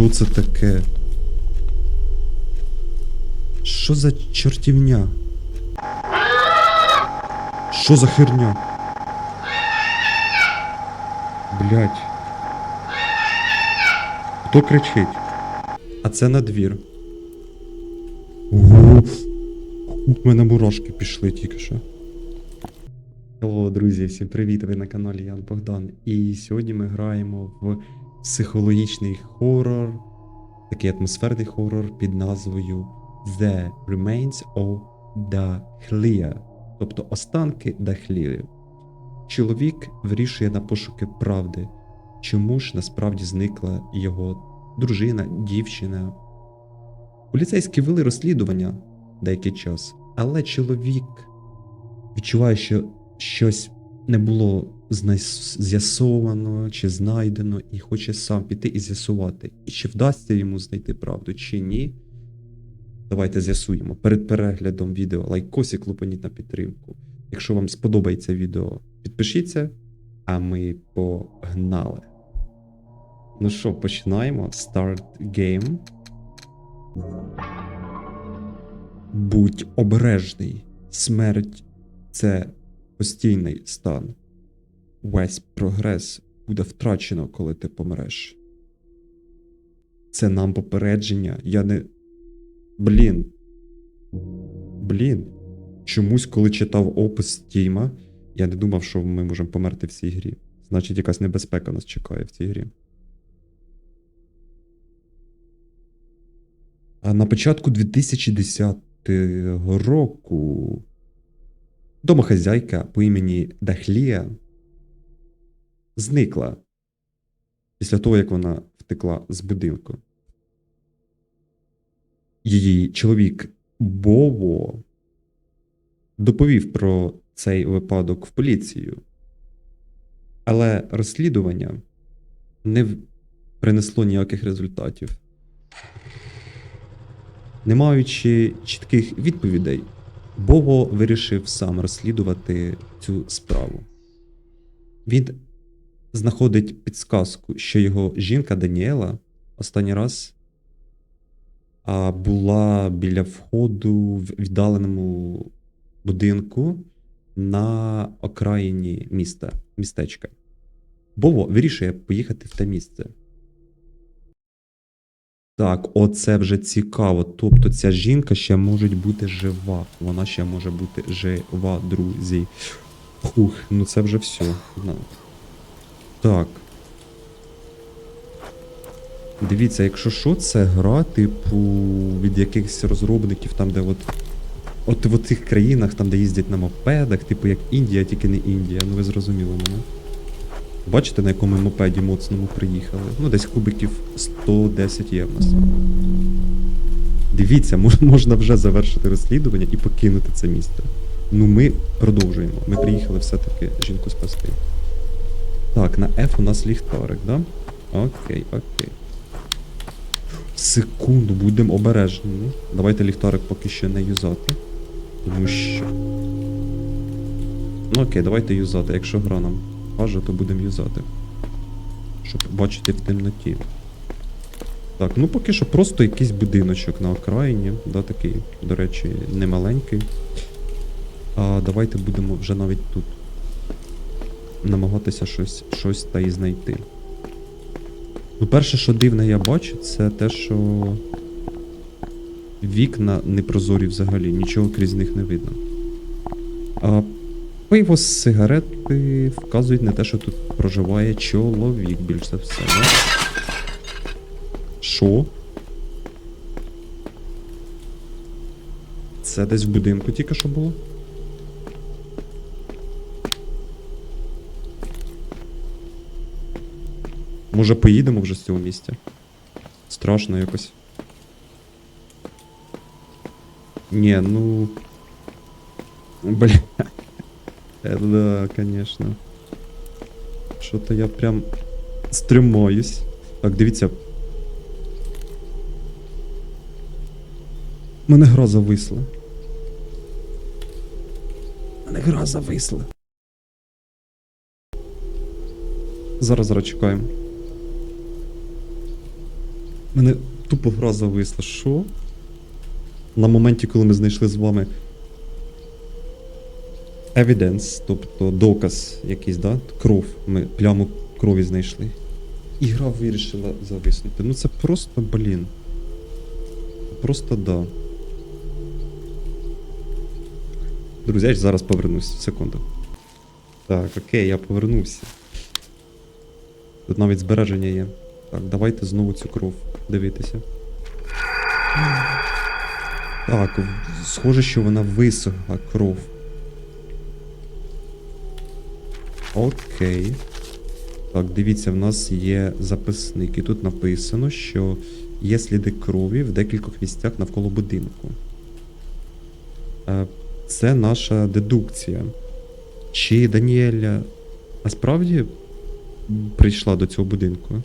Що це таке? Що за чортівня? Що за херня? Блять. Хто кричить? А це на двір. Ого. У мене мурашки пішли тільки що. Hello, друзі, всім привіт! Ви на каналі Ян Богдан. І сьогодні ми граємо в психологічний хорор, такий атмосферний хорор під назвою The Remains of Dahlia, тобто останки Дахлії. Чоловік вирішує на пошуки правди, чому ж насправді зникла його дружина, дівчина. Поліцейські вели розслідування деякий час, але чоловік відчуває, що щось не було з'ясовано чи знайдено, і хоче сам піти і з'ясувати, і чи вдасться йому знайти правду, чи ні. Давайте з'ясуємо. Перед переглядом відео лайкосик лупаніть на підтримку. Якщо вам сподобається відео, підпишіться, а ми погнали. Ну що, починаємо. Start game. Будь обережний. Смерть це постійний стан. Весь прогрес буде втрачено, коли ти помреш. Це нам попередження. Я не. Блін. Блін. Чомусь, коли читав опис Тіма, я не думав, що ми можемо померти в цій грі. Значить, якась небезпека нас чекає в цій грі. А на початку 2010 року домохазяйка по імені Дахлія зникла після того, як вона втекла з будинку. Її чоловік Бово доповів про цей випадок в поліцію, але розслідування не принесло ніяких результатів. Не маючи чітких відповідей, Бово вирішив сам розслідувати цю справу. Він знаходить підсказку, що його жінка Даніела останній раз була біля входу в віддаленому будинку на окраїні міста, містечка. Бово вирішує поїхати в те місце. Так, оце вже цікаво. Тобто ця жінка ще може бути жива. Вона ще може бути жива, друзі. Хух, ну це вже все. Так. Дивіться, якщо що, це гра, типу, від якихось розробників, там, де от. От в цих країнах, там, де їздять на мопедах, типу як Індія, тільки не Індія. Ну ви зрозуміли мене. Бачите, на якому мопеді моцному приїхали? Ну, десь кубиків 110 є в нас. Дивіться, можна вже завершити розслідування і покинути це місце. Ну, ми продовжуємо. Ми приїхали все-таки жінку спасти. Так, на F у нас ліхтарик, да? Окей, окей. Секунду, будемо обережні. Давайте ліхтарик поки що не юзати. Тому що. Ну окей, давайте юзати. Якщо гра нам каже, то будемо юзати. Щоб бачити в темноті. Так, ну поки що просто якийсь будиночок на окраїні, да, такий, до речі, немаленький. А давайте будемо вже навіть тут намагатися щось, щось та й знайти. Ну, перше, що дивне я бачу, це те, що вікна непрозорі взагалі, нічого крізь них не видно. А пиво сигарети вказують на те, що тут проживає чоловік, більш за все. Да? Що? Це десь в будинку тільки що було? Може поїдемо вже з цього місця? Страшно якось. Ні, ну. Бля. Е, Да, конечно. Що-то я прям стримаюсь. Так, дивіться. Мене гра зависла. Мене гра зависла. Зараз зараз чекаємо. Мене тупо гра зависла. Що? На моменті, коли ми знайшли з вами evidence, тобто доказ якийсь, да? Кров. Ми пляму крові знайшли. І гра вирішила зависнути. Ну це просто, блін. Просто да. Друзі, я ж зараз повернусь. Секунду. Так, окей, я повернувся. Тут навіть збереження є. Так, давайте знову цю кров дивитися. Так, схоже, що вона висохла кров. Окей. Так, дивіться, в нас є записник, і тут написано, що є сліди крові в декількох місцях навколо будинку. Е, Це наша дедукція. Чи Даніеля насправді прийшла до цього будинку?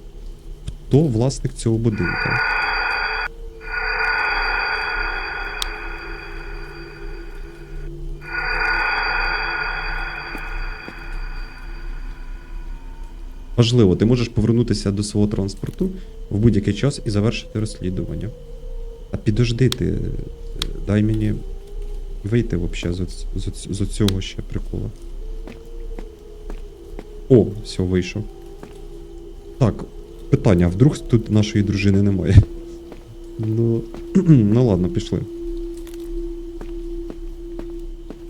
Хто власник цього будинку? Важливо, ти можеш повернутися до свого транспорту в будь-який час і завершити розслідування. А підожди ти, дай мені вийти взагалі з, з, з цього ще прикола. О, все, вийшов. Так, питання, вдруг тут нашої дружини немає? Ну, ну ладно, пішли.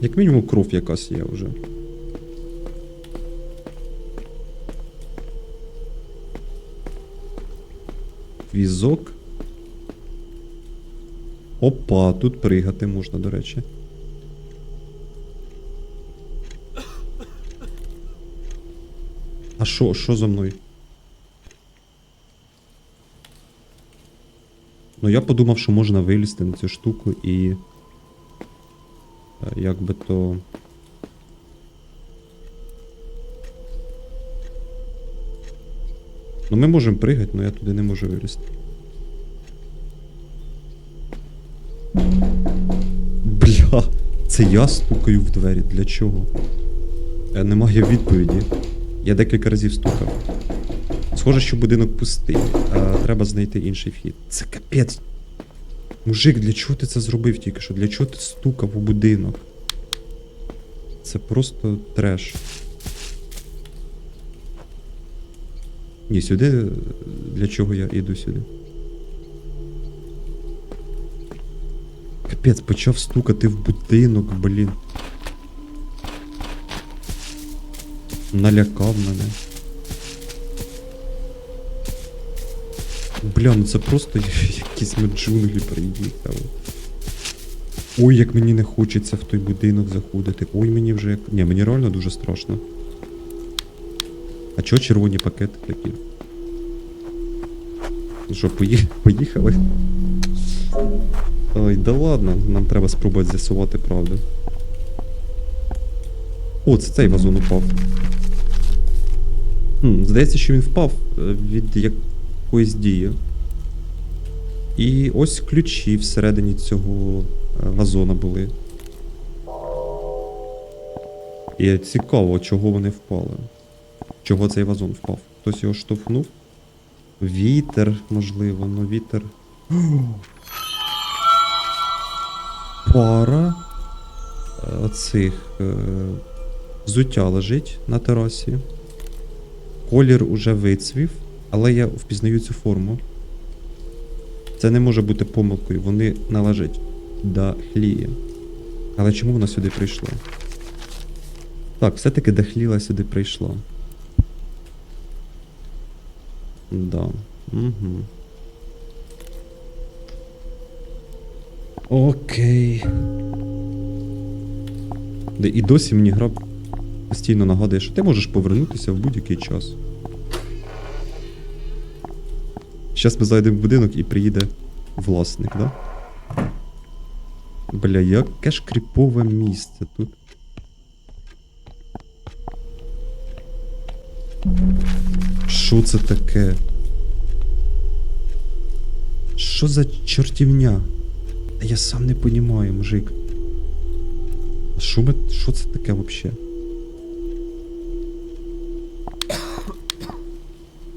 Як мінімум кров якась є вже. Візок. Опа, тут пригати можна, до речі. А що, що за мною? Ну я подумав, що можна вилізти на цю штуку і. е, Як би то. Ну ми можемо пригати, але я туди не можу вилізти. Бля, це я стукаю в двері. Для чого? Е, Немає відповіді. Я декілька разів стукав. Схоже, що будинок пустий. А, треба знайти інший вхід. Це капець. Мужик, для чого ти це зробив тільки що? Для чого ти стукав у будинок? Це просто треш. Ні, сюди. е, Для чого я йду сюди? Капець, почав стукати в будинок, блін. Налякав мене. Бля, ну це просто якісь ми джунглі приїхали. Ой, як мені не хочеться в той будинок заходити. Ой, мені вже як. Ні, мені реально дуже страшно. А чого червоні пакети такі? Ну що, поїхали? Ой, да ладно, нам треба спробувати з'ясувати правду. О, це цей вазон упав. Хм, здається, що він впав е, від якоїсь дії. І ось ключі всередині цього е, вазона були. І цікаво, чого вони впали. Чого цей вазон впав? Хтось його штовхнув? Вітер, можливо, ну вітер. Пара е, оцих е, взуття лежить на терасі. Колір уже вицвів, але я впізнаю цю форму. Це не може бути помилкою, вони належать Дахлії. Але чому вона сюди прийшла? Так, все-таки Дахліла сюди прийшла. Да. Угу. Окей. Де і досі мені гра постійно нагадує, що ти можеш повернутися в будь-який час. Зараз ми зайдемо в будинок і приїде власник, да? Бля, яке ж кріпове місце тут. Що це таке? Що за чортівня? Я сам не понімаю, мужик. А Що ми. Що це таке вообще?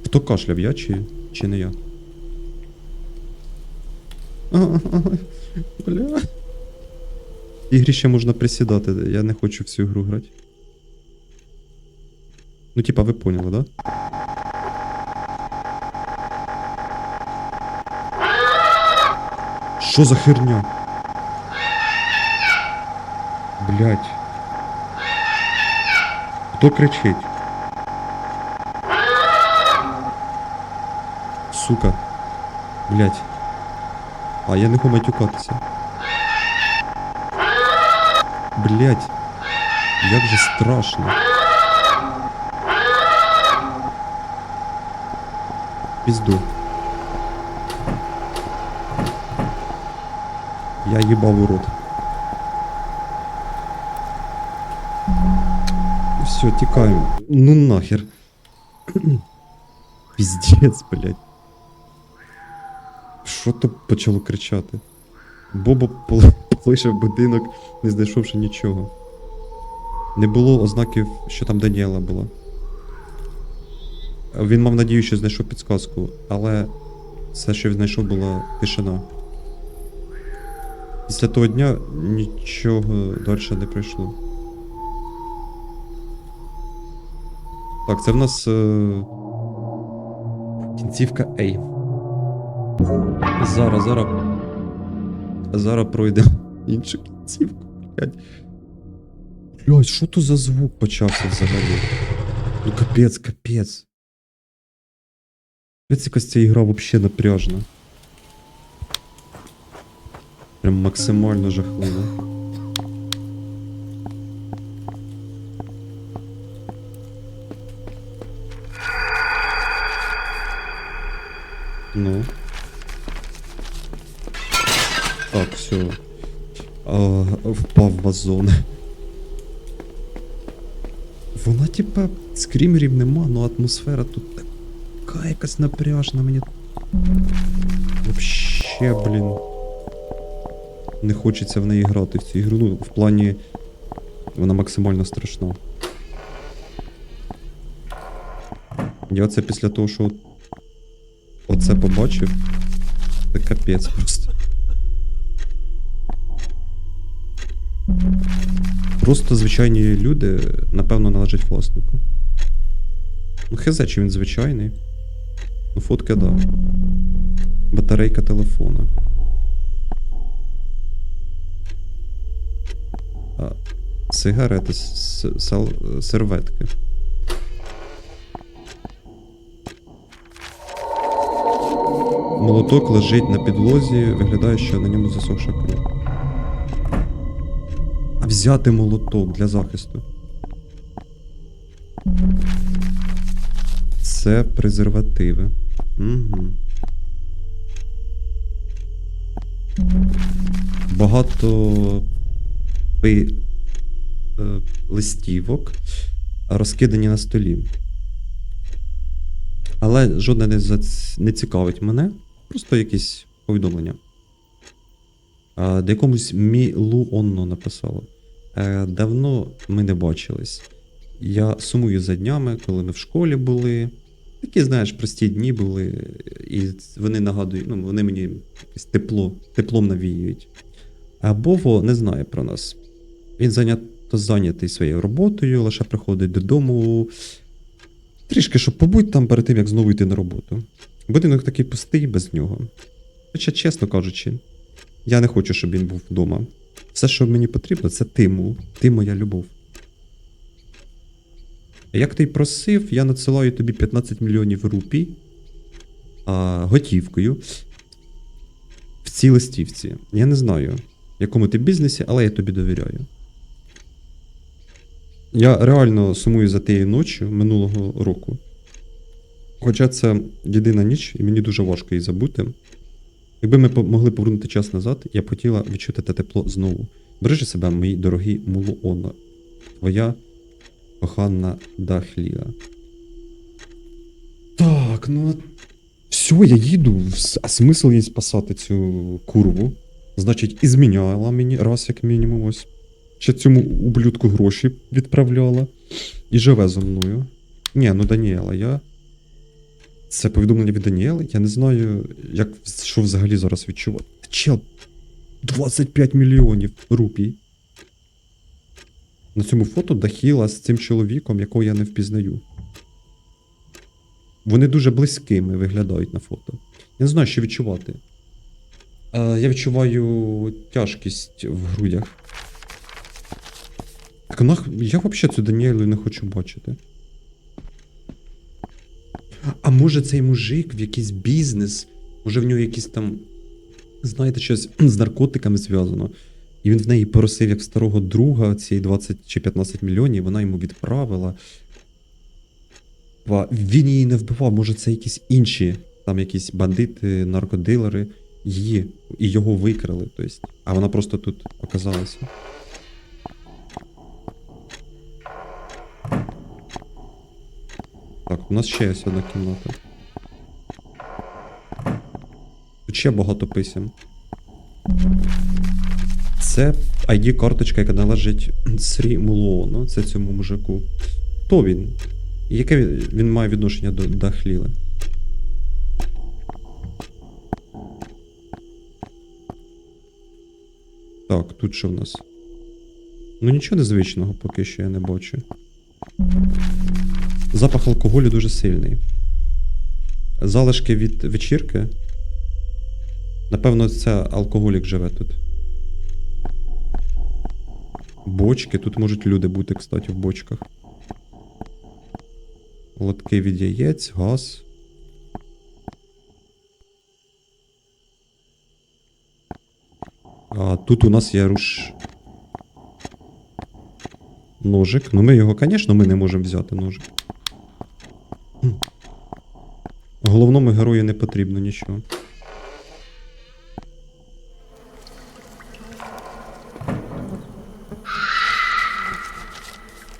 Хто кашляв, я чи, чи не я? Бля. В ігрі ще можна присідати, я не хочу в цю гру грати. Ну, типа, ви поняли, да? Що за херня? Блять. Хто кричить? Сука. Блять. А я не хочу матюкатися. Блять. Як же страшно. Пізду. Я їбав у рот. Все, тікаємо. Ну нахер. Піздець, блядь. Що то почало кричати? Бобо полишив будинок, не знайшовши нічого. Не було ознаків, що там Даніела була. Він мав надію, що знайшов підсказку, але все, що він знайшов, була тишина. Після того дня нічого далі не прийшло. Так, це в нас е... кінцівка A. Зараз, зараз. Зараз пройдемо іншу кінцівку, блядь. Блядь, що то за звук почався взагалі? Ну капець, капець. Капець якась ця ігра взагалі напряжна. Прям максимально жахливо. Ну. Так, все. А, впав в вазон. Вона, типа, скрімерів нема, ну атмосфера тут така якась напряжна мені. Вообще, блін. Не хочеться в неї грати в цю ігру. Ну, в плані. Вона максимально страшна. Я оце після того, що оце побачив. Це капець просто. Просто звичайні люди, напевно, належать власнику. Ну, хз, чи він звичайний. Ну, фотки, да. Батарейка телефона. Сигарети, серветки. Молоток лежить на підлозі, виглядає, що на ньому засохша кров. А взяти молоток для захисту. Це презервативи. Угу. Багато листівок розкидані на столі. Але жодне не, зац... не цікавить мене. Просто якісь повідомлення. Де якомусь Мілуонно написало. Е, давно ми не бачились. Я сумую за днями, коли ми в школі були. Такі, знаєш, прості дні були, і вони нагадують, ну, вони мені якесь тепло, теплом навіюють. А Бово не знає про нас. Він занято зайнятий своєю роботою, лише приходить додому. Трішки, щоб побудь там перед тим, як знову йти на роботу. Будинок такий пустий без нього. Хоча, чесно кажучи, я не хочу, щоб він був вдома. Все, що мені потрібно, це ти, Мул. Ти моя любов. Як ти й просив, я надсилаю тобі 15 мільйонів рупій а, готівкою в цій листівці. Я не знаю, якому ти бізнесі, але я тобі довіряю. Я реально сумую за тією ночі минулого року. Хоча це єдина ніч, і мені дуже важко її забути. Якби ми могли повернути час назад, я б хотіла відчути те тепло знову. Бережи себе, мої дорогі Мулуона. Твоя кохана Дахлія. Так, ну. Все, я їду. А смисл їй спасати цю курву? Значить, і зміняла мені раз, як мінімум, ось. Ще цьому ублюдку гроші відправляла. І живе зо мною. Ні, ну Даніела, я. Це повідомлення від Даніели. Я не знаю, як що взагалі зараз відчувати. Чел, 25 мільйонів рупій. На цьому фото Дахіла з цим чоловіком, якого я не впізнаю. Вони дуже близькими виглядають на фото. Я не знаю, що відчувати. Е, я відчуваю тяжкість в грудях. Так нах... я взагалі цю Даніелю не хочу бачити. А може цей мужик в якийсь бізнес, може в нього якийсь там, знаєте, щось з наркотиками зв'язано. І він в неї просив як старого друга ці 20 чи 15 мільйонів, вона йому відправила. Він її не вбивав, може це якісь інші, там якісь бандити, наркодилери, її і його викрали. Тобто, а вона просто тут оказалася. Так, у нас ще є одна кімната. Тут ще багато писем. Це ID-карточка, яка належить Срі Мулону, це цьому мужику. Хто він? Яке він має відношення до Дахліли? Так, тут що в нас? Ну нічого незвичного поки що я не бачу. Запах алкоголю дуже сильний. Залишки від вечірки. Напевно, це алкоголік живе тут. Бочки, тут можуть люди бути, кстати, в бочках. Лотки від яєць, газ. А тут у нас є руш. Ножик. Ну ми його, звісно, ми не можемо взяти ножик. Хм. Головному герою не потрібно нічого.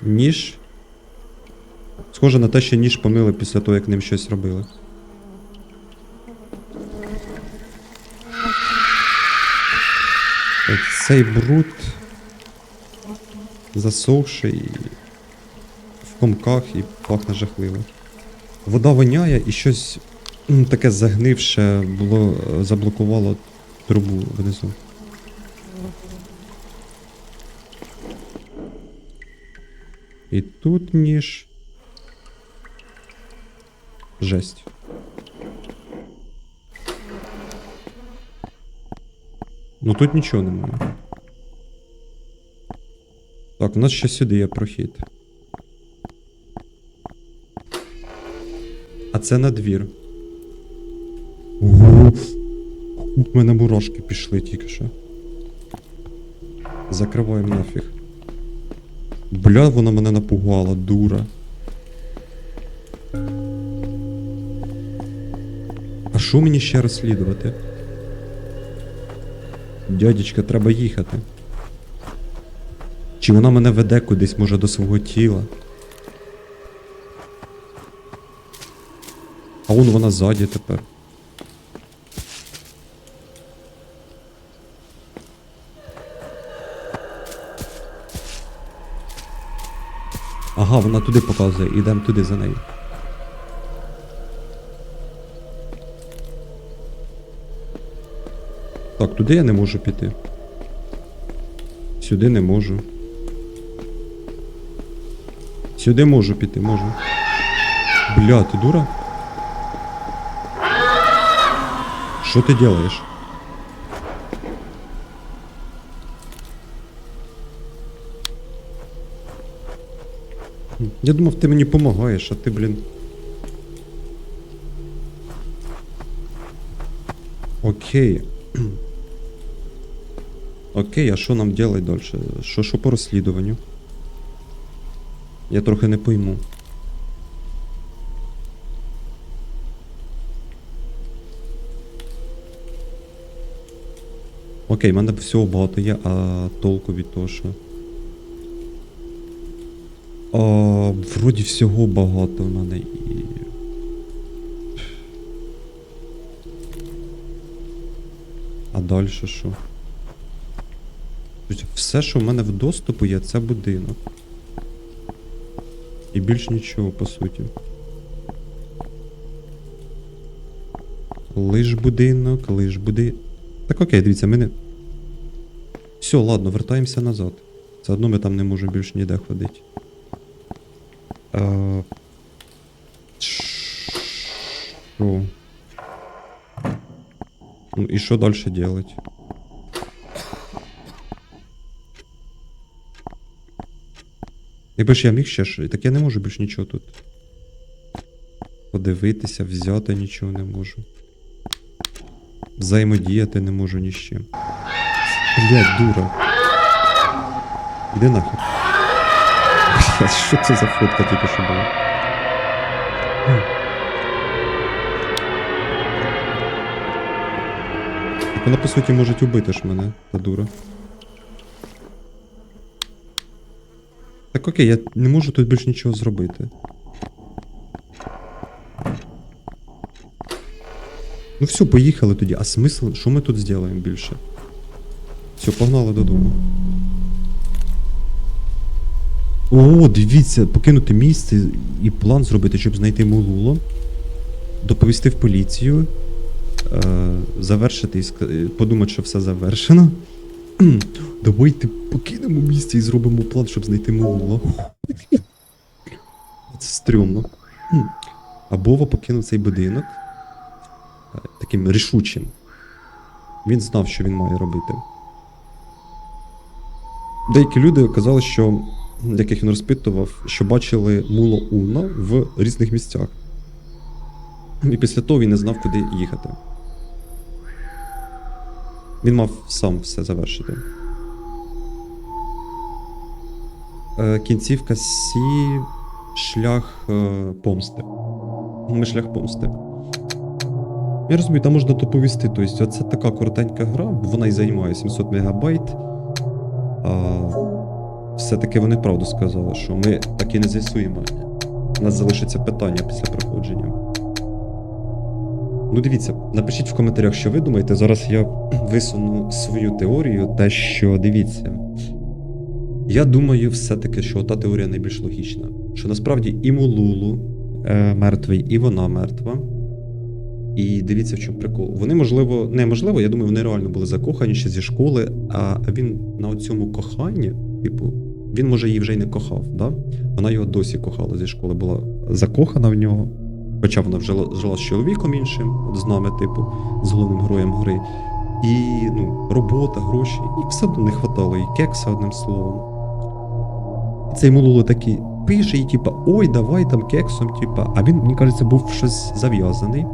Ніж. Схоже на те, що ніж помили після того, як ним щось робили. Цей бруд засохший в комках і пахне жахливо. Вода воняє і щось таке загнивше було, е, заблокувало трубу внизу. І тут ніж. Жесть. Ну тут нічого немає. Так, у нас ще сюди є прохід. А це на двір. У мене мурашки пішли тільки що. Закриваємо нафіг. Бля, вона мене напугала, дура. А що мені ще розслідувати? Дядечка, треба їхати. Чи вона мене веде кудись, може, до свого тіла? А вон вона ззаді тепер. Ага, вона туди показує, ідемо туди за нею. Так, туди я не можу піти. Сюди не можу. Сюди можу піти, можу. Бля, ти дура? Що ти делаєш? Я думав, ти мені допомагаєш, а ти, блін. Окей. Окей, а що нам делать далі? Що, що по розслідуванню? Я трохи не пойму. Окей, в мене всього багато є, а толку від того, що. А, вроді всього багато в мене і. А далі що? Все, що в мене в доступу є, це будинок. І більш нічого, по суті. Лиш будинок, лиш буди. Так окей, дивіться, ми не. Все, ладно, вертаємося назад. Заодно ми там не можемо більше ніде ходити. Е, Що? Ну і що далі делать? Якби ж я міг ще ж, так я не можу більше нічого тут. Подивитися, взяти нічого не можу. Взаємодіяти не можу ні з чим. Блять, дура. Іди нахер. Блять, що це за фотка тільки що була? Так вона по суті може убити ж мене, та дура. Так окей, я не можу тут більше нічого зробити. Ну все, поїхали тоді. А смисл, що ми тут зробимо більше? Все, погнали додому. О, дивіться, покинути місце і план зробити, щоб знайти Мулуло, доповісти в поліцію, е, завершити і е, подумати, що все завершено. Давайте покинемо місце і зробимо план, щоб знайти Мулуло. Це стрьомно. А Бова покинув цей будинок е, таким рішучим. Він знав, що він має робити. Деякі люди казали, що, яких він розпитував, що бачили муло Уна в різних місцях. І після того він не знав, куди їхати. Він мав сам все завершити. Е, Кінцівка Сі шлях е, помсти. Ми шлях помсти. Я розумію, там можна доповісти. Тобто, це така коротенька гра, вона і займає 700 мегабайт. А, все-таки вони правду сказали, що ми так і не з'ясуємо. У нас залишиться питання після проходження. Ну, дивіться, напишіть в коментарях, що ви думаєте. Зараз я висуну свою теорію, те, що дивіться. Я думаю, все-таки, що та теорія найбільш логічна. Що насправді і Мулулу е, мертвий, і вона мертва. І дивіться, в чому прикол. Вони, можливо, не можливо, я думаю, вони реально були закохані ще зі школи, а він на цьому коханні, типу, він може її вже й не кохав, да? Вона його досі кохала зі школи, була закохана в нього. Хоча вона вже жила, з чоловіком іншим, от з нами, типу, з головним героєм гри. І ну, робота, гроші, і все одно не хватало, і кекса, одним словом. І цей Мулуло такий пише, і типа, ой, давай там кексом, типа, а він, мені кажеться, був щось зав'язаний.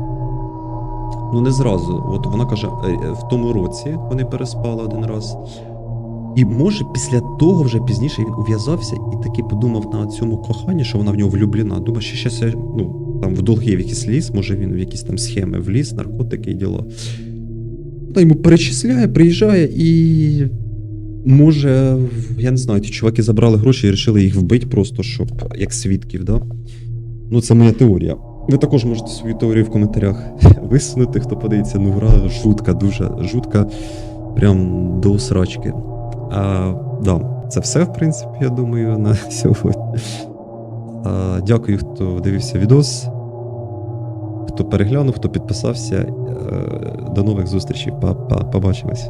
Ну, не зразу. От вона каже, е, е, в тому році вони переспали один раз. І може після того вже пізніше він ув'язався і таки подумав на цьому коханні, що вона в нього влюблена. Думав, що щас я, ну, там в долги в якийсь ліс, може він в якісь там схеми вліз, наркотики і діла. Та йому перечисляє, приїжджає і. Може, я не знаю, ті чуваки забрали гроші і вирішили їх вбити просто, щоб як свідків, да? Ну, це моя теорія. Ви також можете свою теорію в коментарях висунути, хто подивиться. Ну, гра жутка, дуже жутка, прям до срачки. А, да, це все, в принципі, я думаю, на сьогодні. А, дякую, хто дивився відос. Хто переглянув, хто підписався. Е, До нових зустрічей. Побачимось.